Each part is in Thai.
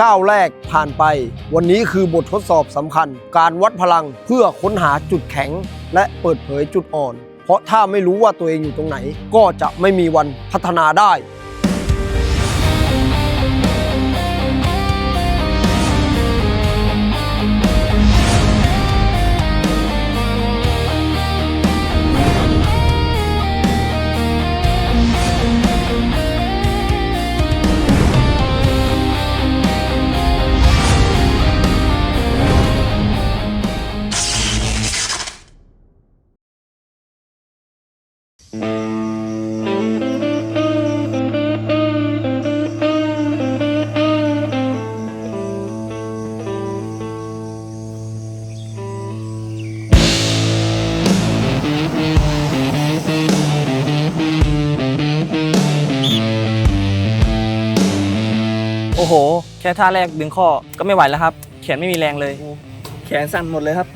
ก้าวแรกผ่านไป วันนี้คือบททดสอบสำคัญ การวัดพลังเพื่อค้นหาจุดแข็ง และเปิดเผยจุดอ่อน เพราะถ้าไม่รู้ว่าตัวเองอยู่ตรงไหน ก็จะไม่มีวันพัฒนาได้ โอ้โห แค่ท่าแรกดึงข้อก็ไม่ไหวแล้วครับ แขนไม่มีแรงเลย แขนสั่นหมดเลยครับ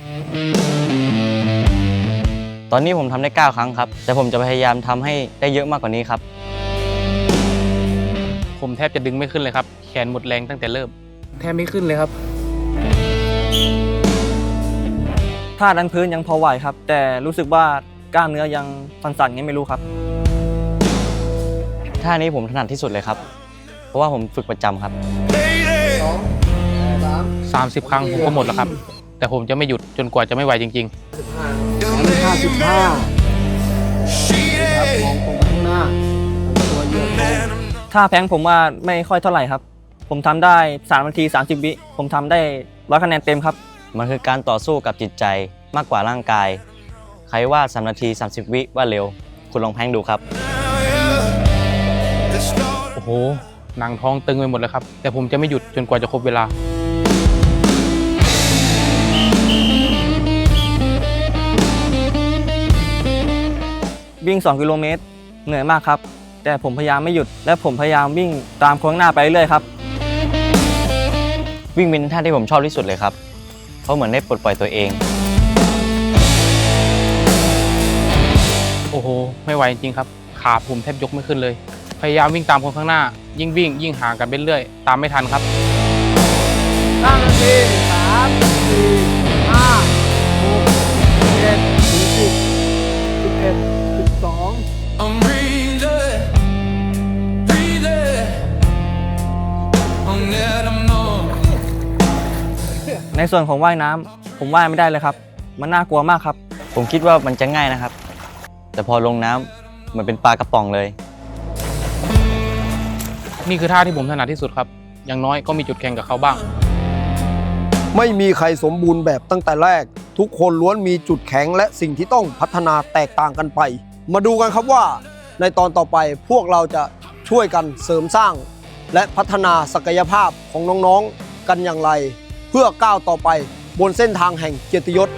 ตอนนี้ผมทำได้ 9 ครั้งครับ แต่ผมจะพยายามทำให้ได้เยอะมากกว่านี้ครับ ผมแทบจะดึงไม่ขึ้นเลยครับ แขนหมดแรงตั้งแต่เริ่ม แทบไม่ขึ้นเลยครับ ท่าดันพื้นยังพอไหวครับ แต่รู้สึกว่ากล้ามเนื้อยังสั่นๆไงไม่รู้ครับ ท่านี้ผมถนัดที่สุดเลยครับ เพราะว่าผมฝึกประจำครับ 30 ครั้งผมก็หมดแล้วครับ แต่ผมจะไม่หยุดจนกว่าจะไม่ไหวจริง ห้าสิบห้าครับมองตรงไปข้างหน้าตัวเหยียดลงท่าแพงผมว่าไม่ค่อยเท่าไหร่ครับ ผมทำได้3นาที 30 วิ ผมทำได้ร้อยคะแนนเต็มครับ มันคือการต่อสู้กับจิตใจมากกว่าร่างกาย ใครว่า3นาที 30 วิว่าเร็ว คุณลองแพงดูครับ ๆ โอ้โห หนังท้องตึงไปหมดเลยครับ แต่ผมจะไม่หยุดจนกว่าจะครบเวลา วิ่ง 2 กิโลเมตรเหนื่อยมากครับ แต่ผมพยายามไม่หยุด และผมพยายามวิ่งตามโค้งหน้าไปเรื่อยๆครับ วิ่งเป็นท่าที่ผมชอบที่สุดเลยครับ เพราะเหมือนได้ปลดปล่อยตัวเอง โอ้โห ไม่ไหวจริงๆครับ ขาผมแทบยกไม่ขึ้นเลย พยายามวิ่งตามคนข้างหน้า ยิ่งวิ่งยิ่งห่างกันไปเรื่อยตามไม่ทันครับห้านาทีสามสี่ห้าหกเจ็ดสิบสิบเอ็ดสิบสอง I'm breathing, breathing. I'm let 'em not. ในส่วนของว่ายน้ำผมว่ายไม่ได้เลยครับ มันน่ากลัวมากครับ ผมคิดว่ามันจะง่ายนะครับ แต่พอลงน้ำมือนเป็นปลากระป๋องเลย นี่คือท่าที่ผมถนัดที่สุดครับ อย่างน้อยก็มีจุดแข่งกับเขาบ้าง ไม่มีใครสมบูรณ์แบบตั้งแต่แรก ทุกคนล้วนมีจุดแข็งและสิ่งที่ต้องพัฒนาแตกต่างกันไป มาดูกันครับว่าในตอนต่อไปพวกเราจะช่วยกันเสริมสร้าง และพัฒนาศักยภาพของน้องๆกันอย่างไร เพื่อก้าวต่อไปบนเส้นทางแห่งเกียรติยศ